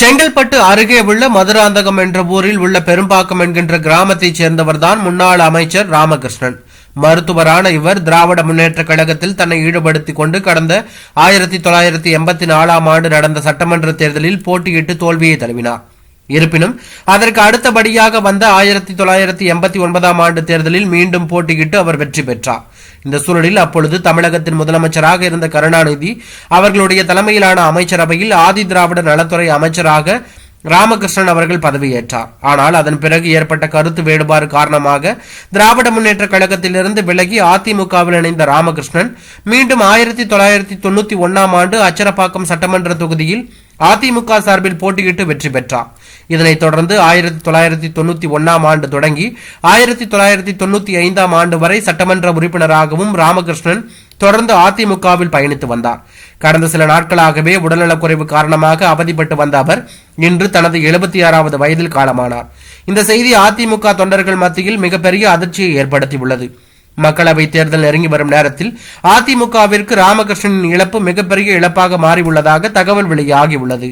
செங்கல்பட்டு அருகே உள்ள மதுராந்தகம் என்ற ஊரில் உள்ள பெரும்பாக்கம் என்கின்ற கிராமத்தைச் சேர்ந்தவர்தான் முன்னாள் அமைச்சர் ராமகிருஷ்ணன். மருத்துவரான இவர் திராவிட முன்னேற்ற கழகத்தில் தன்னை ஈடுபடுத்திக் கொண்டு கடந்த ஆயிரத்தி தொள்ளாயிரத்தி எண்பத்தி நாலாம் ஆண்டு நடந்த சட்டமன்ற தேர்தலில் போட்டியிட்டு தோல்வியை தழுவினார். இருப்பினும் அதற்கு அடுத்தபடியாக வந்த ஆயிரத்தி தொள்ளாயிரத்தி எண்பத்தி ஒன்பதாம் ஆண்டு தேர்தலில் மீண்டும் போட்டியிட்டு அவர் வெற்றி பெற்றார். இந்த சூழலில் அப்பொழுது தமிழகத்தின் முதலமைச்சராக இருந்த கருணாநிதி அவர்களுடைய தலைமையிலான அமைச்சரவையில் ஆதி திராவிட நலத்துறை அமைச்சராக ராமகிருஷ்ணன் அவர்கள் பதவியேற்றார். ஆனால் அதன் பிறகு ஏற்பட்ட கருத்து வேறுபாடு காரணமாக திராவிட முன்னேற்ற கழகத்திலிருந்து விலகி அதிமுகவில் இணைந்த ராமகிருஷ்ணன் மீண்டும் ஆயிரத்தி தொள்ளாயிரத்தி தொண்ணூத்தி ஒன்னாம் ஆண்டு அச்சரப்பாக்கம் சட்டமன்ற தொகுதியில் அதிமுக சார்பில் போட்டியிட்டு வெற்றி பெற்றார். இதனைத் தொடர்ந்து ஆயிரத்தி தொள்ளாயிரத்தி தொண்ணூத்தி ஒன்னாம் ஆண்டு தொடங்கி ஆயிரத்தி தொள்ளாயிரத்தி தொண்ணூத்தி ஐந்தாம் ஆண்டு வரை சட்டமன்ற உறுப்பினராகவும் ராமகிருஷ்ணன் தொடர்ந்து அதிமுகவில் பயணித்து வந்தார். கடந்த சில நாட்களாகவே உடல்நலக்குறைவு காரணமாக அவதிப்பட்டு வந்த அவர் இன்று தனது எழுபத்தி ஆறாவது வயதில் காலமானார். இந்த செய்தி அதிமுக தொண்டர்கள் மத்தியில் மிகப்பெரிய அதிர்ச்சியை ஏற்படுத்தியுள்ளது. மக்களவை தேர்தல் நெருங்கி வரும் நேரத்தில் அதிமுகவிற்கு ராமகிருஷ்ணனின் இழப்பு மிகப்பெரிய இழப்பாக மாறியுள்ளதாக தகவல் வெளியாகியுள்ளது.